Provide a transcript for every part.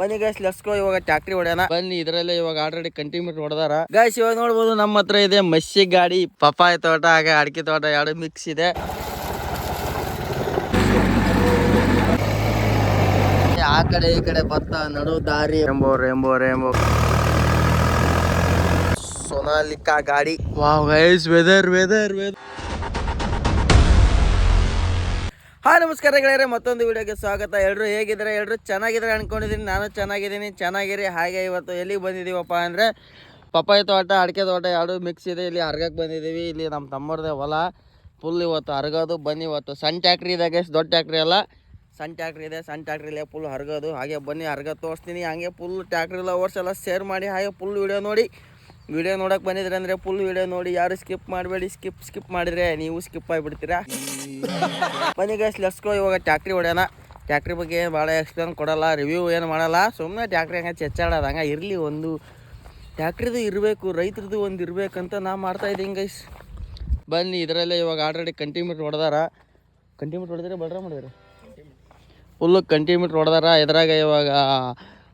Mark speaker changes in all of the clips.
Speaker 1: ಬನ್ನಿ ಗೈಸ್ ಗೋ ಇವಾಗ ಟ್ಯಾಕ್ಟ್ರಿ ಹೊಡ್ಯಾನ. ಬನ್ನಿ, ಇದರಲ್ಲೇ ಇವಾಗ ಆಲ್ರೆಡಿ ಕಂಟಿನ್ಯೂಟ್ ಹೊಡೆದಾರ. ಗೈಸ್ ಇವಾಗ ನೋಡ್ಬೋದು ನಮ್ಮ ಹತ್ರ ಇದೆ ಮಸ್ಸಿ ಗಾಡಿ, ಪಪ್ಪಾಯ ತೋಟ, ಹಾಗೆ ಅಡಿಕೆ ತೋಟ, ಎರಡು ಮಿಕ್ಸ್ ಇದೆ. ಆ ಕಡೆ ಈ ಕಡೆ ಭತ್ತ ನಡು ದಾರಿ. ಎಂಬೋ ರೇಂಬೋ ರೇಂಬೋ ಸೊನಾಲಿಕಾ ಗಾಡಿ. Wow guys weather weather weather hi ನಮಸ್ಕಾರ ಗೆಳೆಯರೆ, ಮತ್ತೊಂದು ವಿಡಿಯೋಗೆ ಸ್ವಾಗತ. ಎಲ್ಲರೂ ಹೇಗಿದ್ದಾರೆ? ಎಲ್ಲರೂ ಚೆನ್ನಾಗಿದ್ದಾರೆ ಅನ್ಕೊಂಡಿದ್ದೀನಿ. ನಾನು ಚೆನ್ನಾಗಿದ್ದೀನಿ. ಚೆನ್ನಾಗಿರಿ. ಹಾಗೆ ಇವತ್ತು ಎಲ್ಲಿಗೆ ಬಂದಿದ್ದೀವಪ್ಪ ಅಂದರೆ, ಪಪ್ಪಾಯಿ ತೋಟ, ಅಡಿಕೆ ತೋಟ ಎರಡು ಮಿಕ್ಸ್ ಇದೆ. ಇಲ್ಲಿ ಅರ್ಗಕ್ಕೆ ಬಂದಿದ್ದೀವಿ. ಇಲ್ಲಿ ನಮ್ಮ ತಮ್ಮರದೇ ಹೊಲ. ಫುಲ್ ಇವತ್ತು ಅರ್ಗೋದು. ಬನ್ನಿ ಇವತ್ತು. ಸಣ್ಣ ಟ್ಯಾಕ್ಟ್ರಿ ಇದೆ ಗೈಸ್ ದೊಡ್ಡ ಟ್ಯಾಕ್ಟ್ರಿ ಅಲ್ಲ. ಸಣ್ಣ ಟ್ಯಾಕ್ಟ್ರಿ ಇದೆ. ಸಣ್ಣ ಟ್ಯಾಕ್ಟ್ರಿಲೇ ಫುಲ್ ಹರ್ಗೋದು ಹಾಗೆ ಬನ್ನಿ ಅರ್ಗ ತೋರಿಸ್ತೀನಿ. ಹಾಗೆ ಫುಲ್ ಟ್ಯಾಕ್ಟ್ರಿ ಲವರ್ಸ್ ಎಲ್ಲ ಶೇರ್ ಮಾಡಿ, ಹಾಗೆ ಫುಲ್ ವಿಡಿಯೋ ನೋಡಿ. ವಿಡಿಯೋ ನೋಡಕ್ಕೆ ಬಂದಿದ್ರೆ ಅಂದರೆ ಫುಲ್ ವಿಡಿಯೋ ನೋಡಿ. ಯಾರು ಸ್ಕಿಪ್ ಮಾಡಬೇಡಿ ಸ್ಕಿಪ್ ಸ್ಕಿಪ್ ಮಾಡಿದ್ರೆ ನೀವು ಸ್ಕಿಪ್ ಆಗಿಬಿಡ್ತೀರಾ? ಬನ್ನಿ ಗೈಸ್ ಲೆಸ್ಕೋ ಇವಾಗ ಟ್ಯಾಕ್ಟ್ರಿ ಹೊಡ್ಯಾನ. ಟ್ಯಾಕ್ಟ್ರಿ ಬಗ್ಗೆ ಭಾಳ ಎಕ್ಸ್ಪ್ಲೇನ್ ಕೊಡಲ್ಲ ರಿವ್ಯೂ ಏನು ಮಾಡಲ್ಲ. ಸುಮ್ಮನೆ ಟ್ಯಾಕ್ಟ್ರಿ ಹಂಗೆ ಚೆಚ್ಚಾಡೋದು ಹಂಗೆ ಇರಲಿ ಒಂದು. ಟ್ಯಾಕ್ಟ್ರಿದು ಇರಬೇಕು ರೈತರದ್ದು ಒಂದು ಇರಬೇಕಂತ ನಾ ಮಾಡ್ತಾ ಇದ್ದೀನಿ ಗೈಸ್ ಬನ್ನಿ ಇದರಲ್ಲೇ ಇವಾಗ ಆಲ್ರೆಡಿ ಕಂಟಿನ್ಯೂಟ್ ಹೊಡೆದಾರ. ಕಂಟಿನ್ಯೂಟ್ ಹೊಡೆದ್ರೆ ಬಡ್ರ ಮಾಡಿದ್ರೆ ಫುಲ್ಲು ಕಂಟಿನ್ಯೂಟ್ ಹೊಡೆದಾರ. ಇದ್ರಾಗ ಇವಾಗ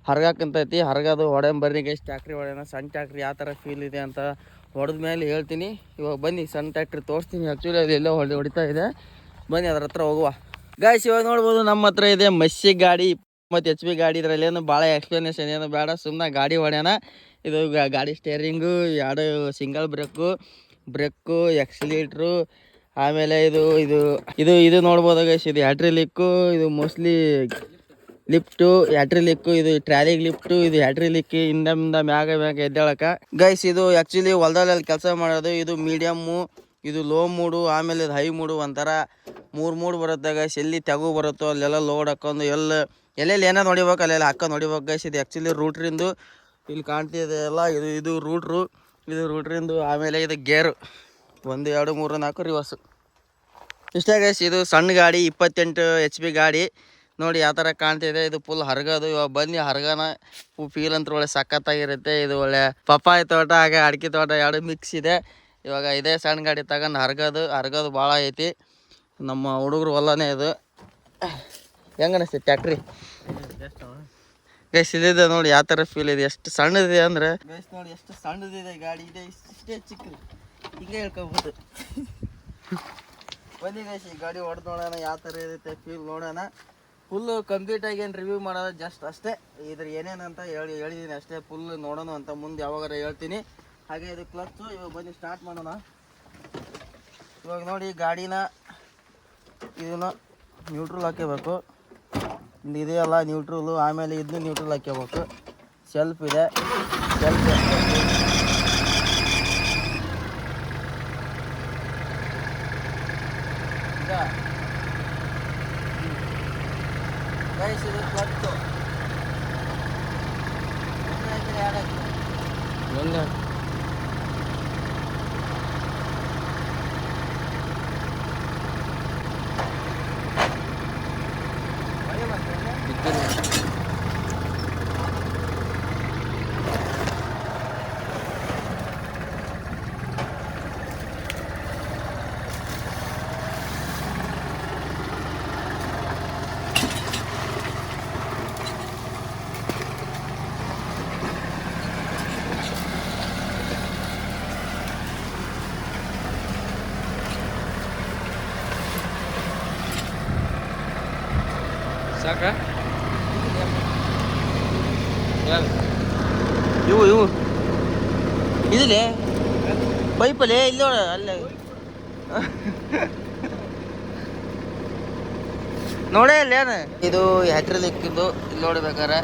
Speaker 1: ಹರ್ಗಾಕಂತೈತಿ. ಹರ್ಗದು ಹೊಡೆನ್ ಬರ್ರಿ ಗೈಸ್ ಟ್ಯಾಕ್ಟ್ರಿ ಹೊಡೆಯೋಣ ಸಣ್ಣ ಟ್ಯಾಕ್ಟ್ರಿ ಯಾವ ಥರ ಫೀಲ್ ಇದೆ ಅಂತ ಹೊಡೆದ ಮೇಲೆ ಹೇಳ್ತೀನಿ. ಇವಾಗ ಬನ್ನಿ ಸಣ್ಣ ಟ್ಯಾಕ್ಟ್ರಿ ತೋರಿಸ್ತೀನಿ. ಆ್ಯಕ್ಚುಲಿ ಅದು ಎಲ್ಲೋ ಹೊಡೆ ಹೊಡಿತಾ ಇದೆ. ಬನ್ನಿ ಅದ್ರ ಹತ್ರ ಹೋಗುವ. ಗಾಯ್ಸ್ ಇವಾಗ ನೋಡ್ಬೋದು ನಮ್ಮ ಹತ್ರ ಇದೆ ಮಸ್ಸಿ ಗಾಡಿ. ಮತ್ತು ಎಚ್ ಪಿ ಗಾಡಿ ಇದರಲ್ಲಿ ಏನು ಭಾಳ ಎಕ್ಸ್ಪ್ಲನೇಷನ್ ಏನು ಬೇಡ. ಸುಮ್ಮನೆ ಗಾಡಿ ಹೊಡೆಯೋಣ ಇದು ಗಾಡಿ ಸ್ಟೇರಿಂಗು ಎರಡು ಸಿಂಗಲ್ ಬ್ರೇಕು ಬ್ರೇಕು ಎಕ್ಸಿಲೇಟ್ರು ಆಮೇಲೆ ಇದು ಇದು ಇದು ಇದು ನೋಡ್ಬೋದು ಗೈಸ್ ಇದು ಆ್ಯಟ್ರಿಲಿಕ್ಕು ಇದು ಮೋಸ್ಟ್ಲಿ ಲಿಫ್ಟು ಹ್ಯಾಟ್ರಿಲಿಕ್ಕು ಇದು ಟ್ರಾಲಿಗ್ ಲಿಫ್ಟು ಇದು ಹಿಂದ ಮುಂದ ಮ್ಯಾಗ ಮ್ಯಾಗ ಎದ್ದೇಳಕ. ಗೈಸ್ ಇದು ಆ್ಯಕ್ಚುಲಿ ಹೊಲದಲ್ಲಿ ಕೆಲಸ ಮಾಡೋದು, ಇದು ಮೀಡಿಯಮ್ಮು ಇದು ಲೋ ಮೂಡು ಆಮೇಲೆ ಇದು ಹೈ ಮೂಡು ಒಂಥರ. ಮೂರು ಮೂಡು ಬರುತ್ತೆ ಗೈಸ್ ಎಲ್ಲಿ ತೆಗು ಬರುತ್ತೋ, ಅಲ್ಲೆಲ್ಲ ಲೋಡ್ ಹಾಕೊಂಡು ಎಲ್ಲ ಎಲ್ಲೆಲ್ಲಿ ಏನೋ ನೋಡಿಬೇಕು ಅಲ್ಲೆಲ್ಲ ಹಾಕೊಂಡು ನೋಡಿಬೇಕು ಗೈಸ್ ಇದು ಆ್ಯಕ್ಚುಲಿ ರೂಟ್ರಿಂದು ಇಲ್ಲಿ ಕಾಣ್ತಿದೆ ಎಲ್ಲ, ಇದು ಇದು ರೂಟ್ರು ಇದು ರೂಟ್ರಿಂದು ಆಮೇಲೆ ಇದು ಗೇರು ಒಂದು, ಎರಡು, ಮೂರು, ನಾಲ್ಕು ರಿವರ್ಸು ಇಷ್ಟ ಗೈಸ್ ಇದು ಸಣ್ಣ ಗಾಡಿ, ಇಪ್ಪತ್ತೆಂಟು ಎಚ್ ಪಿ ಗಾಡಿ. ನೋಡಿ ಯಾವ ಥರ ಕಾಣ್ತಿದೆ. ಇದು ಫುಲ್ ಹರ್ಗದು. ಇವಾಗ ಬನ್ನಿ ಹರ್ಗನ. ಫೀಲ್ ಅಂತ ಒಳ್ಳೆ ಸಖತ್ತಾಗಿರುತ್ತೆ. ಇದು ಒಳ್ಳೆ ಪಪ್ಪಾಯಿ ತೋಟ, ಹಾಗೆ ಅಡಿಕೆ ತೋಟ ಎರಡು ಮಿಕ್ಸ್ ಇದೆ. ಇವಾಗ ಇದೇ ಸಣ್ಣ ಗಾಡಿ ತಗೊಂಡು ಹರ್ಗದು. ಹರಗೋದು ಭಾಳ ಐತಿ. ನಮ್ಮ ಹುಡುಗರು ಹೊಲನೇ ಇದು. ಹೆಂಗೆ ಅನಿಸ್ತೈತೆ ಟ್ಯಾಕ್ಟ್ರಿ ಗೈಸ್ ಇದಿದೆ ನೋಡಿ ಯಾವ ಥರ ಫೀಲ್ ಇದೆ. ಎಷ್ಟು ಸಣ್ಣದಿದೆ ಅಂದರೆ. ಗೈಸ್ ನೋಡಿ ಎಷ್ಟು ಸಣ್ಣದಿದೆ ಗಾಡಿ. ಇದೆ ಇಷ್ಟೇ ಚಿಕ್ಕ. ಹಿಂಗೆ ಹೇಳ್ಕೊಬೋದು. ಬನ್ನಿ ಗೈಸ್ ಈ ಗಾಡಿ ಹೊಡೆದು ನೋಡೋಣ. ಯಾವ ಥರ ಇರುತ್ತೆ ಫೀಲ್ ನೋಡೋಣ. ಫುಲ್ಲು ಕಂಪ್ಲೀಟಾಗಿ ಏನು ರಿವ್ಯೂ ಮಾಡೋದು? ಜಸ್ಟ್ ಅಷ್ಟೇ. ಇದ್ರ ಏನೇನಂತ ಹೇಳಿ ಹೇಳಿದ್ದೀನಿ ಅಷ್ಟೇ. ಫುಲ್ ನೋಡೋಣ ಅಂತ ಮುಂದೆ ಯಾವಾಗಾರ ಹೇಳ್ತೀನಿ. ಹಾಗೆ ಇದು ಕ್ಲಚ್ಚು ಇವಾಗ ಬನ್ನಿ ಸ್ಟಾರ್ಟ್ ಮಾಡೋಣ. ಇವಾಗ ನೋಡಿ ಗಾಡಿನ ಇದನ್ನ ನ್ಯೂಟ್ರಲ್ ಹಾಕ್ಕೋಬೇಕು ಇದೇ ಇದೆಯಲ್ಲ ನ್ಯೂಟ್ರಲು ಆಮೇಲೆ ಇದನ್ನು ನ್ಯೂಟ್ರಲ್ ಹಾಕ್ಕೋಬೇಕು ಸೆಲ್ಫ್ ಇದೆ. ಸೆಲ್ಫ್ ಈಗ ಗೈಸ್ ಇದು ಕ್ಲಚ್ಚು ಒಂದು ಹಾಕಿದ್ರೆ ಎರಡು ಹಾಕಿದ್ರೆ ಒಂದು
Speaker 2: ಸಾಕ
Speaker 1: ಇವು ಇವು. ಇದಿല്ലേ ಪೈಪಲ್ಲೇ ಇಲ್ಲಿ ನೋಡ ಅಲ್ಲೇ. ನೋಡೇ ಇಲ್ಲ ಏನು? ಇದು ಹ್ಯಾಟ್ರಿಲಿಕ್ಕಿಂದು ಇಲ್ಲಿ ನೋಡ್ಬೇಕಾರೆ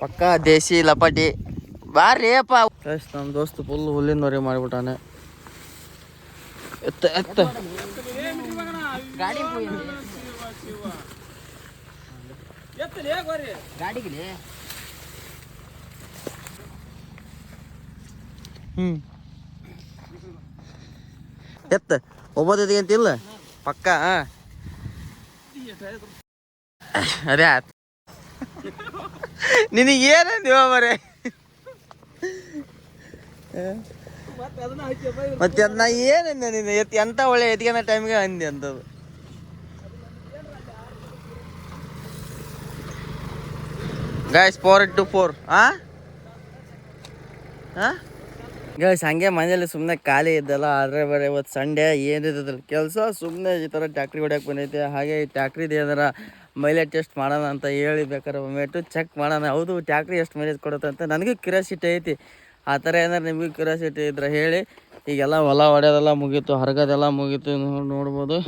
Speaker 1: ಪಕ್ಕ ದೇಸಿ ಲಪಾಟಿ. ಬಾರ್ರಿ ಅಪ್ಪ. ನಮ್ಮ ದೋಸ್ತ ಫುಲ್ ಹುಲ್ಲಿನ ಹೊರಗೆ ಮಾಡಿಬಿಟ್ಟಾನೆ. ಎತ್ತ ಎತ್ತ. ಹ್ಮ್. ಎತ್ತ ಒಬ್ಬದೈತಿ ಅಂತ ಇಲ್ಲ ಪಕ್ಕ ಅದೇ ನಿನಗೆ ಏನಂದಿವ ಮರೆ? ಮತ್ತೆ ಅದನ್ನ ಏನಂದ ನಿನ್ನ ನೀನು? ಎತ್ ಎಂತ ಒಳ್ಳೆ ಎತ್ಕೊಂಡ ಟೈಮ್ಗೆ ಅಂದೆ ಅಂತದು. ಗಾಯ್ಸ್ ಫೋರ್ ಟು ಫೋರ್ ಆ? ಗಾಯ್ಸ್ ಹಂಗೆ ಮನೇಲಿ ಸುಮ್ಮನೆ ಖಾಲಿ ಇದ್ದಲ್ಲ ಆದ್ರೆ ಬರೀ ಇವತ್ತು ಸಂಡೇ ಏನಿದ್ದಲ್ಲ ಕೆಲಸ ಸುಮ್ಮನೆ ಈ ಥರ ಟ್ಯಾಕ್ಟ್ರಿ ಹೊಡ್ಯಕ್ಕೆ ಬಂದೈತೆ. ಹಾಗೆ ಈ ಟ್ಯಾಕ್ರಿದು ಏನಾರ ಮೈಲೇಜ್ ಟೆಸ್ಟ್ ಮಾಡೋಣ ಅಂತ ಹೇಳಿ ಬೇಕಾದ್ರೆ ಒಮ್ಮೆಟ್ಟು ಚೆಕ್ ಮಾಡೋಣ. ಹೌದು ಟ್ಯಾಕ್ಟ್ರಿ ಎಷ್ಟು ಮೈಲೇಜ್ ಕೊಡುತ್ತೆ ಅಂತ ನನಗೂ ಕ್ಯೂರಿಯಾಸಿಟಿ ಐತಿ. ಆ ಥರ ಏನಾರು ನಿಮಗೆ ಕ್ಯೂರಿಯಾಸಿಟಿ ಇದ್ರೆ ಹೇಳಿ. ಈಗೆಲ್ಲ ಹೊಲ ಹೊಡೆಯೋದೆಲ್ಲ ಮುಗೀತು, ಹರಗೋದೆಲ್ಲ ಮುಗೀತು ನೋಡ್- ನೋಡ್ಬೋದು.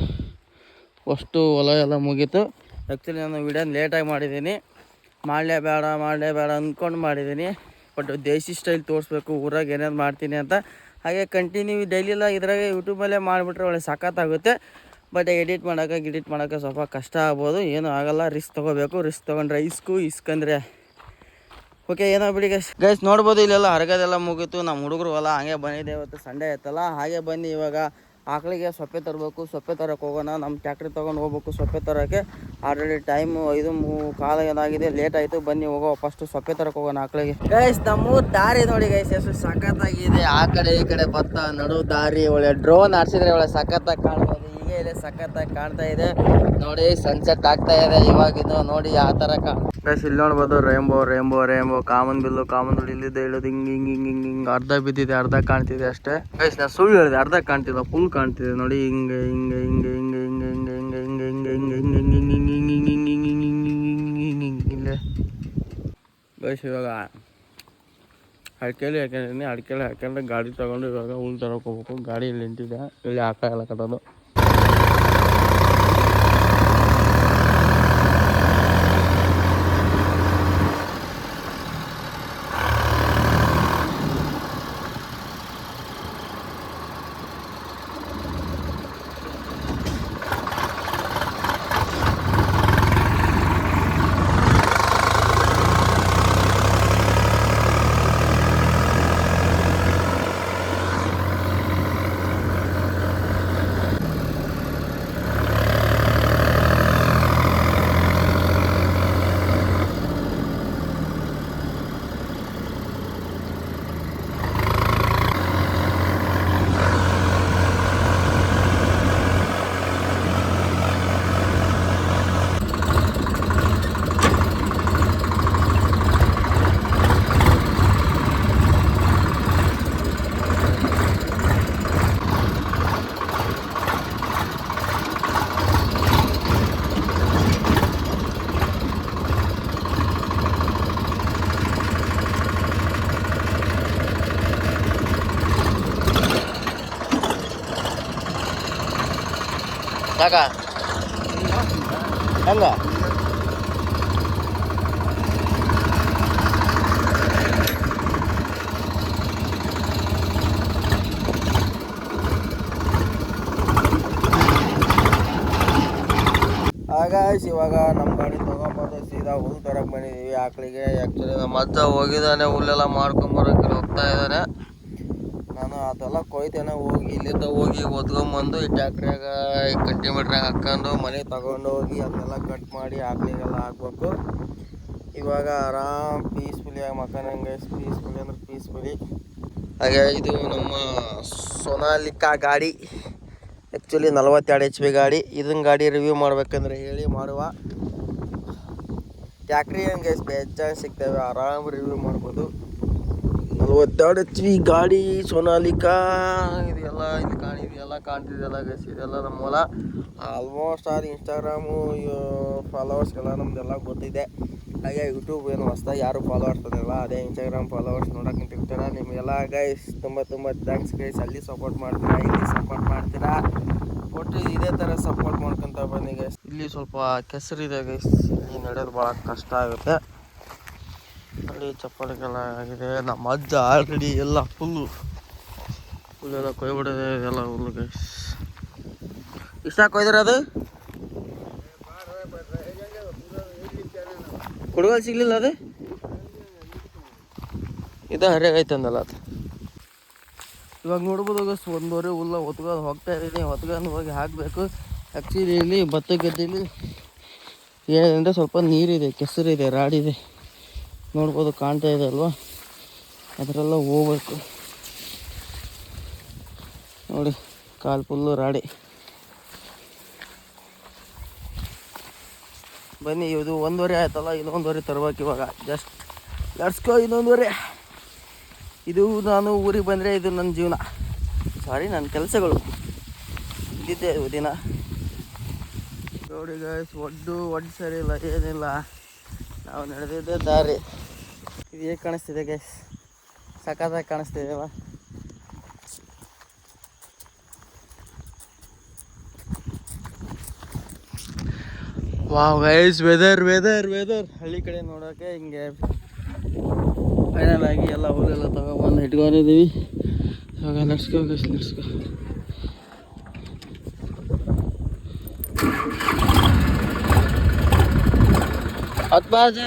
Speaker 1: ಅಷ್ಟು ಹೊಲ ಎಲ್ಲ ಮುಗೀತು. ಆ್ಯಕ್ಚುಲಿ ನಾನು ವಿಡಿಯೋನ ಲೇಟಾಗಿ ಮಾಡಿದ್ದೀನಿ ಮಾಡಲೇ ಬೇಡ ಮಾಡಲೇ ಬೇಡ ಅಂದ್ಕೊಂಡು ಮಾಡಿದ್ದೀನಿ. ಬಟ್ ದೇಸಿ ಸ್ಟೈಲ್ ತೋರಿಸ್ಬೇಕು, ಊರಾಗ ಏನೇನು ಮಾಡ್ತೀನಿ ಅಂತ. ಹಾಗೆ ಕಂಟಿನ್ಯೂ ಡೈಲಿ ಎಲ್ಲ ಇದ್ರಾಗೆ ಯೂಟ್ಯೂಬಲ್ಲೇ ಮಾಡಿಬಿಟ್ರೆ ಒಳ್ಳೆ ಸಖತ್ತಾಗುತ್ತೆ ಬಟ್ ಎಡಿಟ್ ಮಾಡೋಕೆ ಗಿಡಿಟ್ ಮಾಡೋಕೆ ಸ್ವಲ್ಪ ಕಷ್ಟ ಆಗ್ಬೋದು. ಏನೂ ಆಗಲ್ಲ. ರಿಸ್ಕ್ ತೊಗೋಬೇಕು. ರಿಸ್ಕ್ ತೊಗೊಂಡ್ರೆ ಇಸ್ಕು ಇಸ್ಕಂದ್ರೆ ಓಕೆ ಏನೋ ಬಿಡಿ ಗೈಸ್ ಗೈಸ್ ನೋಡ್ಬೋದು ಇಲ್ಲೆಲ್ಲ ಹರಗದೆಲ್ಲ ಮುಗೀತು. ನಮ್ಮ ಹುಡುಗರು ಅಲ್ಲ ಹಾಗೆ ಬಂದಿದೆ ಇವತ್ತು ಸಂಡೆ ಆಯ್ತಲ್ಲ. ಹಾಗೆ ಬನ್ನಿ ಇವಾಗ. ಆಕಳಿಗೆ ಸೊಪ್ಪೆ ತರಬೇಕು. ಸೊಪ್ಪೆ ತರಕ್ಕೆ ಹೋಗೋಣ. ನಮ್ಮ ಟ್ಯಾಕ್ಟ್ರಿ ತೊಗೊಂಡು ಹೋಗ್ಬೇಕು ಸೊಪ್ಪೆ ತರೋಕ್ಕೆ. ಆಲ್ರೆಡಿ ಟೈಮು ಮೂ, ಕಾಲ ಏನಾಗಿದೆ? ಲೇಟ್ ಆಯಿತು. ಬನ್ನಿ ಹೋಗೋ. ಫಸ್ಟು ಸೊಪ್ಪೆ ತರಕ್ಕೆ ಹೋಗೋಣ ಆಕಳಿಗೆ. ಗೈಸ್ ನಮ್ಮೂರು ದಾರಿ ನೋಡಿ ಗೈಸ್ ಎಷ್ಟು ಸಖತ್ತಾಗಿದೆ. ಆ ಕಡೆ ಈ ಕಡೆ ಭತ್ತ ನಡು ದಾರಿ. ಒಳ್ಳೆ ಡ್ರೋನ್ ಆಡ್ಸಿದ್ರೆ ಒಳ್ಳೆ ಸಖತ್ತಾಗಿ ಕಾಣ್ಬೋದು. ಈಗ ಇದೆ ಸಖತ್ತಾಗಿ ಕಾಣ್ತಾ ಇದೆ ನೋಡಿ ಸನ್ಸೆಟ್ ಆಗ್ತಾ ಇದೆ ಇವಾಗಿದ್ದು ನೋಡಿ ಆ ತರ ಕಾ ಗೈಸ್ ಇಲ್ಲಿ ನೋಡ್ಬೋದು ರೇಂಬೋ ರೇಂಬೋ ರೇಂಬೋ ಕಾಮನ್ ಬಿಲ್ಲು ಕಾಮನ್ ಬಿಲ್ ಇಲ್ಲಿದೆ ಇಳಿದು ಹಿಂಗ್ ಹಿಂಗ್ ಹಿಂಗ್ ಹಿಂಗ್ ಹಿಂಗ್ ಅರ್ಧ ಬಿದ್ದಿದೆ ಅರ್ಧ ಕಾಣ್ತಿದೆ ಅಷ್ಟೇ ಗೈಸ್ ನಾ ಸುಳ್ಳು ಹೇಳಿದೆ ಅರ್ಧ ಕಾಣ್ತಿಲ್ಲ ಫುಲ್ ಕಾಣ್ತಿದೆ ನೋಡಿ ಹಿಂಗೆ ಹಿಂಗೆ ಹಿಂಗೆ ಹಿಂಗೆ ಹಿಂಗೆ ಹಿಂಗೆ ಹಿಂಗೆ ಹಿಂಗೆ ಹಿಂಗೆ ಹಿಂಗೆ ಹಿಂಗೆ ಹಿಂಗೆ ಹಿಂಗೆ ಹಿಂಗೆ ಹಿಂಗೆ ಹಿಂಗೆ ಹಿಂಗೆ ಹಿಂಗೆ ಇಲ್ಲೇ ಗೈಸ್ ಇವಾಗ ಅಡ್ಕೆಲಿ ಹಾಕೊಂಡಿದ್ದೀನಿ ಅಡ್ಕೆಲಿ ಹಾಕೊಂಡ್ರೆ ಗಾಡಿ ತಗೊಂಡು ಇವಾಗ ಹುಲ್ ತರಕ್ಕೆ ಹೋಗ್ಬೇಕು ಗಾಡಿ ಇಲ್ಲಿ ನಿಂತಿದೆ ಇಲ್ಲಿ ಹಾಕ ಎಲ್ಲ ಕಟ್ಟೋದು ಯಾಕ ಹೆಂಗ ಇವಾಗ ನಮ್ಮ ಗಾಡಿ ತೊಗೊಂಬಂದು ಸೀದಾ ಹುಲ್ ತರಕ್ ಬಂದಿದೀವಿ. ಆಕಳಿಗೆ ಆ್ಯಕ್ಚುಲಿ ನಮ್ಮ ಅಜ್ಜ ಹೋಗಿದ್ದಾನೆ ಹುಲ್ಲೆಲ್ಲ ಮಾಡ್ಕೊಂಬರೋಕೆ ಹೋಗ್ತಾ ಇದ್ದಾನೆ ನಾನು ಅದೆಲ್ಲ ಕೊಯ್ತೇನೆ, ಹೋಗಿ ಇಲ್ಲಿಂದ ಹೋಗಿ ಒದ್ಕೊಂಬಂದು ಈ ಟ್ಯಾಕ್ಟ್ರ್ಯಾಗ ಈ ಕಂಟಿಮೀಟ್ರಾಗ ಹಾಕ್ಕೊಂಡು ಮನೆ ತಗೊಂಡು ಹೋಗಿ ಅದನ್ನೆಲ್ಲ ಕಟ್ ಮಾಡಿ ಆಕಳಿಗೆಲ್ಲ ಹಾಕ್ಬೇಕು. ಇವಾಗ ಆರಾಮ್ ಪೀಸ್ಫುಲಿಯಾಗಿ ಮಕ್ಕನಂಗೆ ಪೀಸ್ಫುಲಿ ಅಂದ್ರೆ ಪೀಸ್ಫುಲಿ ಹಾಗೆ ಇದು ನಮ್ಮ ಸೊನಾಲಿಕಾ ಗಾಡಿ ಆ್ಯಕ್ಚುಲಿ ನಲವತ್ತೆರಡು ಎಚ್ ಪಿ ಗಾಡಿ. ಇದನ್ನ ಗಾಡಿ ರಿವ್ಯೂ ಮಾಡ್ಬೇಕಂದ್ರೆ ಹೇಳಿ ಮಾಡುವ. ಟ್ಯಾಕ್ರಿ ಹಂಗೆ ಹೆಚ್ಚಾಗಿ ಸಿಗ್ತವೆ, ಆರಾಮ್ ರಿವ್ಯೂ ಮಾಡ್ಬೋದು. ನಲ್ವತ್ತೆರಡು ಒದ್ದಾಡತ್ವಿ ಗಾಡಿ ಸೋನಾಲಿಕಾ. ಇದೆಲ್ಲ ಇದು ಕಾಣಿ ಇದೆಲ್ಲ ಕಾಣ್ತಿದೆಲ್ಲ ಗೈಸ್ ಇದೆಲ್ಲ ನಮ್ಮ ಹೊಲ. ಆಲ್ಮೋಸ್ಟ್ ಆದ ಇನ್ಸ್ಟಾಗ್ರಾಮು ಫಾಲೋವರ್ಸ್ಗೆಲ್ಲ ನಮ್ದೆಲ್ಲ ಗೊತ್ತಿದೆ. ಹಾಗೆ ಯೂಟ್ಯೂಬ್ ಏನು ಹೊಸ್ದಾಗ ಯಾರು ಫಾಲೋ ಬಂದಿಲ್ಲ ಅದೇ ಇನ್ಸ್ಟಾಗ್ರಾಮ್ ಫಾಲೋವರ್ಸ್ ನೋಡೋಕ್ಕಿಂತಿರ್ತಾರೆ ನಿಮಗೆಲ್ಲ. ಗೈಸ್ ತುಂಬ ತುಂಬ ಥ್ಯಾಂಕ್ಸ್ ಗೈಸ್ ಅಲ್ಲಿ ಸಪೋರ್ಟ್ ಮಾಡ್ತೀರಾ, ಇಲ್ಲಿ ಸಪೋರ್ಟ್ ಮಾಡ್ತೀರಾ? ಒಟ್ಟು ಇದೇ ಥರ ಸಪೋರ್ಟ್ ಮಾಡ್ಕೊತ ಬನ್ನಿ ಗೈಸ್ ಇಲ್ಲಿ ಸ್ವಲ್ಪ ಕೆಸರಿದೆ ಗೈಸ್ ಇಲ್ಲಿ ನಡೆಯೋದು ಭಾಳ ಕಷ್ಟ ಆಗುತ್ತೆ. ಅಲ್ಲಿ ಚಪ್ಪಲಿಗೆಲ್ಲ ಆಗಿದೆ ನಮ್ಮ ಅಜ್ಜ ಆಲ್ರೆಡಿ ಎಲ್ಲ ಫುಲ್ಲು ಫುಲ್ಲೆಲ್ಲ ಕೊಯ್ಬಿಡಿದೆ ಎಲ್ಲ ಹುಲ್ಲು ಇಷ್ಟ ಕೊಯ್ದಿರ ಅದು ಕುಡುಗಲ್ ಸಿಗ್ಲಿಲ್ಲ ಅದು? ಇದು ಹರಿಯಾಗೈತೆ ಅಂದಲ್ಲ ಅದು. ಇವಾಗ ನೋಡ್ಬೋದು ಗಸ್ ಒಂದೂವರೆ ಹುಲ್ಲ ಹೊತ್ಕೊಂಡು ಹೋಗ್ತಾ ಇದ್ದೀನಿ ಹೊತ್ಕೊಂಡು ಹೋಗಿ ಹಾಕಬೇಕು. ಆ್ಯಕ್ಚುಲಿ ಇಲ್ಲಿ ಭತ್ತ ಗದ್ದೆಯಲ್ಲಿ ಏನಂದರೆ ಸ್ವಲ್ಪ ನೀರಿದೆ, ಕೆಸರಿದೆ, ರಾಡಿದೆ. ನೋಡ್ಬೋದು, ಕಾಣ್ತಾ ಇದೆ ಅಲ್ವಾ? ಅದರೆಲ್ಲ ಹೋಗ್ಬೇಕು. ನೋಡಿ, ಕಾಲು ಫುಲ್ಲು ರಾಡಿ. ಬನ್ನಿ, ಇದು ಒಂದುವರೆ ಆಯ್ತಲ್ಲ, ಇನ್ನೊಂದುವರೆ ತರ್ಬೇಕು ಇವಾಗ. ಜಸ್ಟ್ ಲಡ್ಸ್ಕೋ ಇನ್ನೊಂದುವರೆ. ಇದು ನಾನು ಊರಿಗೆ ಬಂದರೆ ಇದು ನನ್ನ ಜೀವನ. ಸಾರಿ ನನ್ನ ಕೆಲಸಗಳು. ಇದ್ದಿದ್ದೆ ಇದು ದಿನ. ನೋಡಿ ಗಾಯ್ಸ್ ಒಡ್ಡು ಒಡ್ಡು ಸರಿ ಇಲ್ಲ, ಏನಿಲ್ಲ. ನಾವು ನಡೆದಿದ್ದೆ ದಾರಿ. ಇದು ಹೇಗೆ ಕಾಣಿಸ್ತಿದೆ ಗೈಸ್ ಸಖತ್ತಾಗಿ ಕಾಣಿಸ್ತಿದೆಯಲ್ಲ wow guys weather weather weather ಹಳ್ಳಿ ಕಡೆ ನೋಡೋಕೆ ಹಿಂಗೆ ಫೈನಲ್ ಆಗಿ ಎಲ್ಲ ಹುಲ್ಲೆಲ್ಲ ತಗೊಬಂದು ಇಟ್ಕೊಂಡಿದ್ದೀವಿ. ಇವಾಗ ನಡ್ಸ್ಕೋ ಗೈಸ್ ನಡ್ಸ್ಕೋ ಹತ್ತು ಬಾಜೆ.